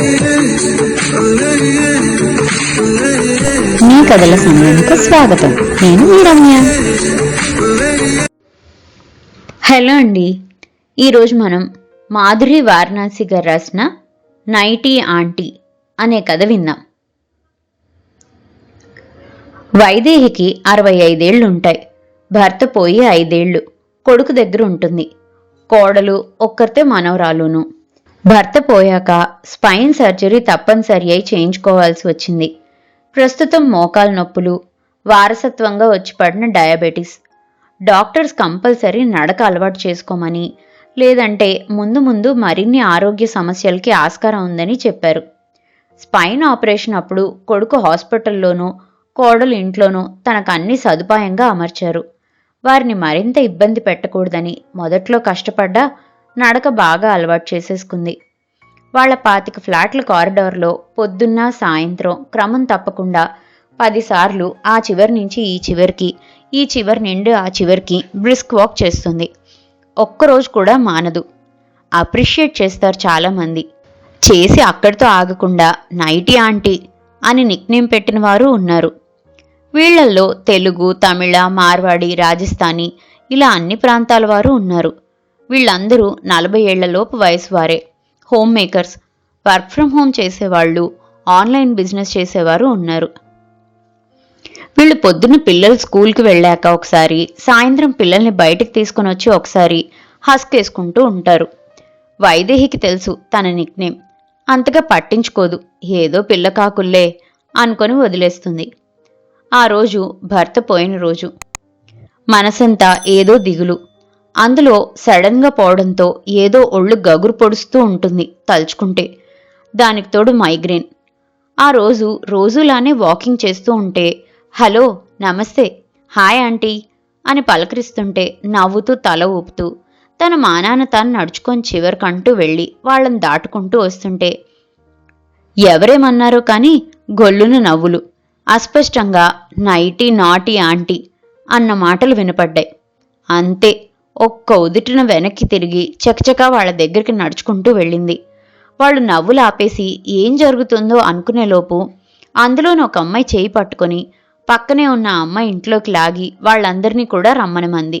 మీ కథల సమయానికి స్వాగతం. నేను మీ రమ్య. హలో అండి. ఈరోజు మనం మాధురి వారణాసి గారు రాసిన నైటీ ఆంటీ అనే కథ విందాం. వైదేహికి అరవై ఐదేళ్ళు ఉంటాయి. భర్త పోయి ఐదేళ్ళు కొడుకు దగ్గర ఉంటుంది. కోడలు ఒక్కరితే మనవరాలును. భర్త పోయాక స్పైన్ సర్జరీ తప్పనిసరి అయి చేయించుకోవాల్సి వచ్చింది. ప్రస్తుతం మోకాలు నొప్పులు వారసత్వంగా వచ్చి పడిన డయాబెటీస్. డాక్టర్స్ కంపల్సరీ నడక అలవాటు చేసుకోమని లేదంటే ముందు ముందు మరిన్ని ఆరోగ్య సమస్యలకి ఆస్కారం ఉందని చెప్పారు. స్పైన్ ఆపరేషన్ అప్పుడు కొడుకు హాస్పిటల్లోనూ కోడలు ఇంట్లోనూ తనకు అన్ని సదుపాయంగా అమర్చారు. వారిని మరింత ఇబ్బంది పెట్టకూడదని మొదట్లో కష్టపడ్డా నడక బాగా అలవాటు చేసేసుకుంది. వాళ్ళ పాతిక ఫ్లాట్ల కారిడార్లో పొద్దున్న సాయంత్రం క్రమం తప్పకుండా పదిసార్లు ఆ చివరి నుంచి ఈ చివరికి ఈ చివరి నిండు ఆ చివరికి బ్రిస్క్ వాక్ చేస్తుంది. ఒక్కరోజు కూడా మానదు. అప్రిషియేట్ చేస్తారు చాలామంది. చేసి అక్కడితో ఆగకుండా నైటీ ఆంటీ అని నిక్నేమ్ పెట్టిన వారు ఉన్నారు. వీళ్ళల్లో తెలుగు తమిళ మార్వాడి రాజస్థానీ ఇలా అన్ని ప్రాంతాల వారు ఉన్నారు. వీళ్ళందరూ నలభై ఏళ్ళలోపు వయసు వారే. Home makers work from home చేసేవాళ్ళు ఆన్లైన్ బిజినెస్ చేసేవారు ఉన్నారు. వీళ్ళు పొద్దున్న పిల్లలు స్కూల్కి వెళ్ళాక ఒకసారి సాయంత్రం పిల్లల్ని బయటికి తీసుకుని వచ్చి ఒకసారి హస్కేసుకుంటూ ఉంటారు. వైదేహికి తెలుసు తన నిక్నేమ్ అంతగా పట్టించుకోదు. ఏదో పిల్ల కాకుల్లే అనుకొని వదిలేస్తుంది. ఆ రోజు భర్త పోయిన రోజు. మనసంతా ఏదో దిగులు. అందులో సడన్గా పోవడంతో ఏదో ఒళ్ళు గగురు పొడుస్తూ ఉంటుంది తలుచుకుంటే. దానికి తోడు మైగ్రేన్. ఆ రోజు రోజులానే వాకింగ్ చేస్తూ ఉంటే హలో నమస్తే హాయ్ ఆంటీ అని పలకరిస్తుంటే నవ్వుతూ తల ఊపుతూ తన మానాన తాను నడుచుకొని చివరికంటూ వెళ్ళి వాళ్ళని దాటుకుంటూ వస్తుంటే ఎవరేమన్నారో కానీ గొల్లున నవ్వులు. అస్పష్టంగా నైటీ నాటి ఆంటీ అన్న మాటలు వినపడ్డాయి. అంతే. ఒక్క ఉదుటిన వెనక్కి తిరిగి చకచకా వాళ్ళ దగ్గరికి నడుచుకుంటూ వెళ్ళింది. వాళ్ళు నవ్వులు ఆపేసి ఏం జరుగుతుందో అనుకునేలోపు అందులోని ఒక అమ్మాయి చేయి పట్టుకొని పక్కనే ఉన్న అమ్మాయి ఇంట్లోకి లాగి వాళ్ళందరినీ కూడా రమ్మనమంది.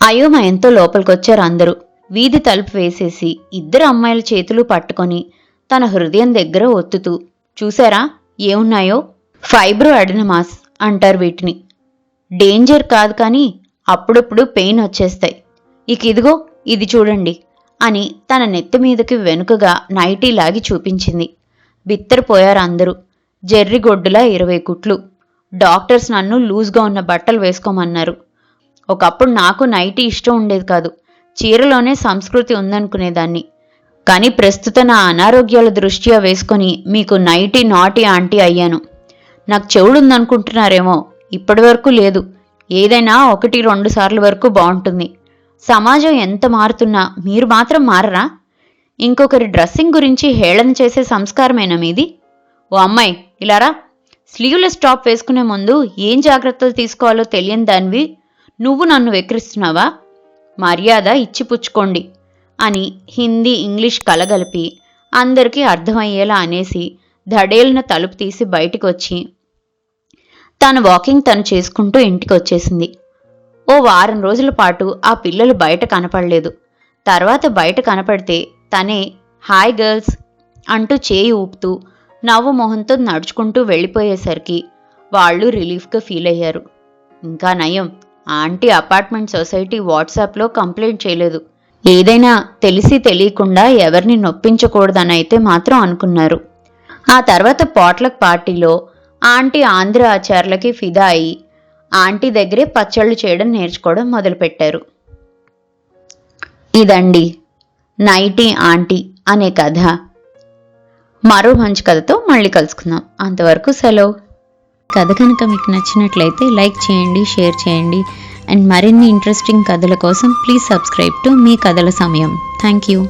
అయోమయంతో లోపలికొచ్చారు అందరూ. వీధి తలుపు వేసేసి ఇద్దరు అమ్మాయిల చేతులు పట్టుకొని తన హృదయం దగ్గర ఒత్తుతూ చూసారా? ఏమున్నాయో? ఫైబ్రో అడినమాస్ అంటారు వీటిని. డేంజర్ కాదు కానీ అప్పుడప్పుడు పెయిన్ వచ్చేస్తాయి. ఇక ఇదిగో ఇది చూడండి అని తన నెత్తి మీదకి వెనుకగా నైటీ లాగి చూపించింది. బిత్తరపోయారు అందరూ. జెర్రిగొడ్డులా ఇరవై కుట్లు. డాక్టర్స్ నన్ను లూజ్గా ఉన్న బట్టలు వేసుకోమన్నారు. ఒకప్పుడు నాకు నైటీ ఇష్టం ఉండేది కాదు. చీరలోనే సంస్కృతి ఉందనుకునేదాన్ని. కానీ ప్రస్తుత నా అనారోగ్యాల దృష్ట్యా వేసుకొని మీకు నైటీ నాటి ఆంటీ అయ్యాను. నాకు చెవుడుందనుకుంటున్నారేమో ఇప్పటి వరకు లేదు. ఏదైనా ఒకటి రెండు సార్లు వరకు బాగుంటుంది. సమాజం ఎంత మారుతున్నా మీరు మాత్రం మారరా? ఇంకొకరి డ్రెస్సింగ్ గురించి హేళన చేసే సంస్కారమేనా మీది? ఓ అమ్మాయి ఇలారా స్లీవ్లెస్ టాప్ వేసుకునే ముందు ఏం జాగ్రత్తలు తీసుకోవాలో తెలియని దానివి నువ్వు నన్ను వెక్కిరిస్తున్నావా? మర్యాద ఇచ్చిపుచ్చుకోండి అని హిందీ ఇంగ్లీష్ కలగలిపి అందరికీ అర్థమయ్యేలా అనేసి ధడేలిన తలుపు తీసి బయటికి వచ్చి తన వాకింగ్ తను చేసుకుంటూ ఇంటికి వచ్చేసింది ఓ వారం రోజుల పాటు ఆ పిల్లలు బయట కనపడలేదు. తర్వాత బయట కనపడితే తనే హాయ్ గర్ల్స్ అంటూ చేయి ఊపుతూ నవ్వు మొహంతో నడుచుకుంటూ వెళ్ళిపోయేసరికి వాళ్ళు రిలీఫ్గా ఫీల్ అయ్యారు. ఇంకా నయం ఆంటీ అపార్ట్మెంట్ సొసైటీ వాట్సాప్లో కంప్లైంట్ చేయలేదు. ఏదైనా తెలిసి తెలియకుండా ఎవరిని నొప్పించకూడదనైతే మాత్రం అనుకున్నారు. ఆ తర్వాత పాట్లక్ పార్టీలో ఆంటీ ఆంధ్ర ఆచార్లకి ఫిదా అయి ఆంటీ దగ్గరే పచ్చళ్ళు చేయడం నేర్చుకోవడం మొదలుపెట్టారు. ఇదండి నైటీ ఆంటీ అనే కథ. మరో మంచి కథతో మళ్ళీ కలుసుకుందాం. అంతవరకు సెలవు. కథ కనుక మీకు నచ్చినట్లయితే లైక్ చేయండి షేర్ చేయండి. అండ్ మరిన్ని ఇంట్రెస్టింగ్ కథల కోసం ప్లీజ్ సబ్స్క్రైబ్ టు మీ కథల సమయం. Thank you